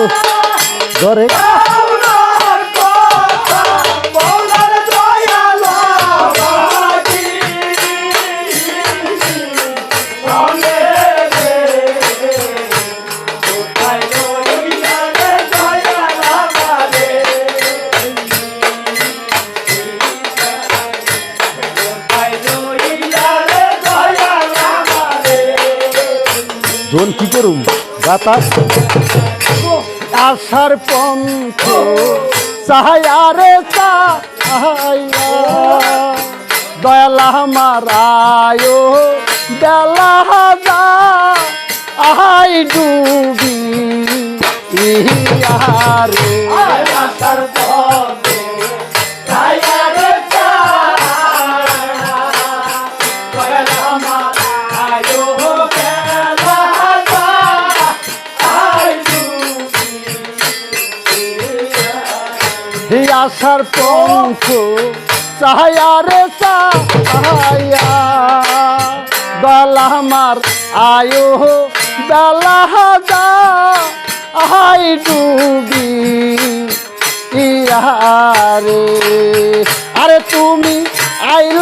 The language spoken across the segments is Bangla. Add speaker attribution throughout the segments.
Speaker 1: তো ধরে ধন কি করুম? বাতাস আশার পন্থ সাহায়ারে সাহায়া দয়ালা মারায় বেলা আহাই ডুবি। ইহারে হি আশার পঙ্খ চাহায়ারে চাহায়া বেলা আমার আয়ো, বেলা যা আহাই ডুবি ইয়ারে আরে তুমি আইলা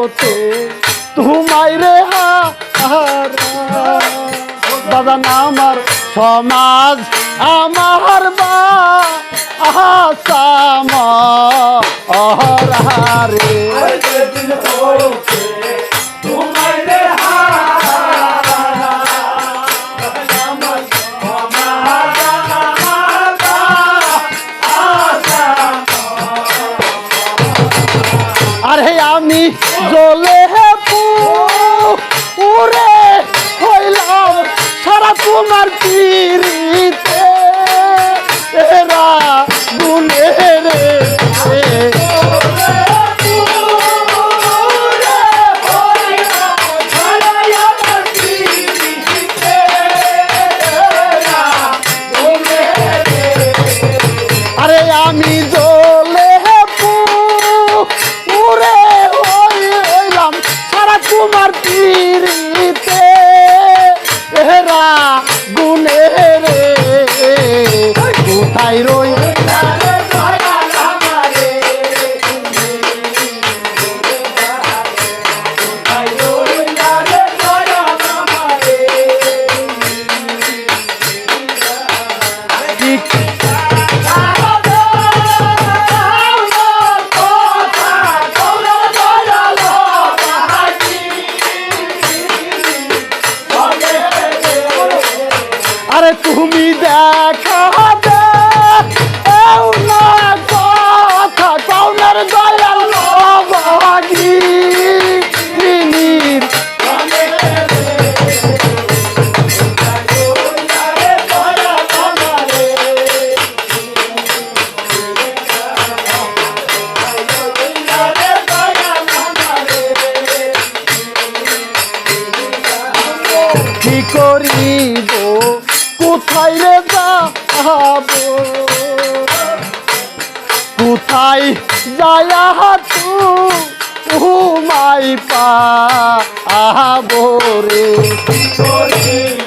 Speaker 1: হতে তোমায় রে দাদা না আমার সমাজ আমার বা আসাম অহরারে জ্বলে পুরে হইলাম সারা তোমার পিড়িতে। এরা গুনে রে তোমার পিড়িতে এরা গুনে রে। কোথায় রই কি করিব? কোথায় রে যাব কোথায় যায়া মাই পা আহাবো রে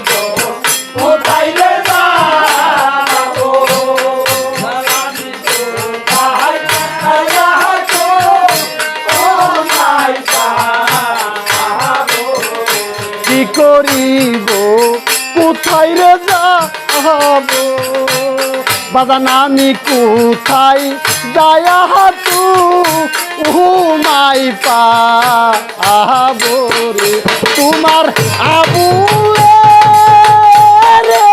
Speaker 1: বাজান আমি কোথায় যায়া তু উমাই পাবো তোমার আবু রে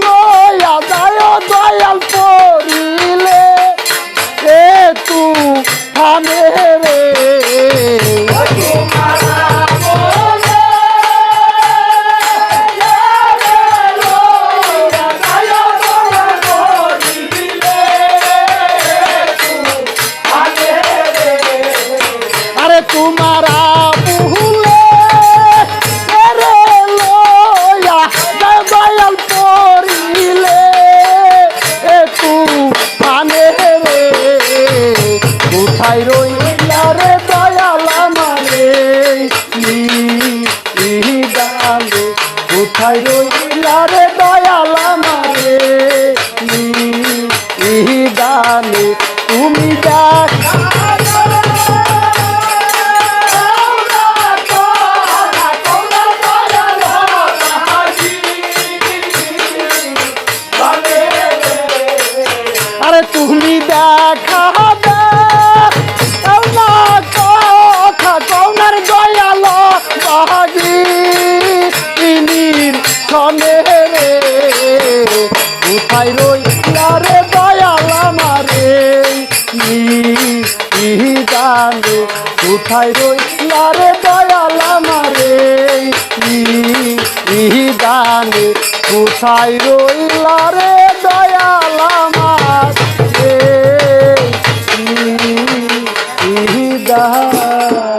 Speaker 1: লয়া তোমার কোথায় রইলা রে দয়াল আমারে ইহি দানে কোথায় রইলা রে দয়াল আমার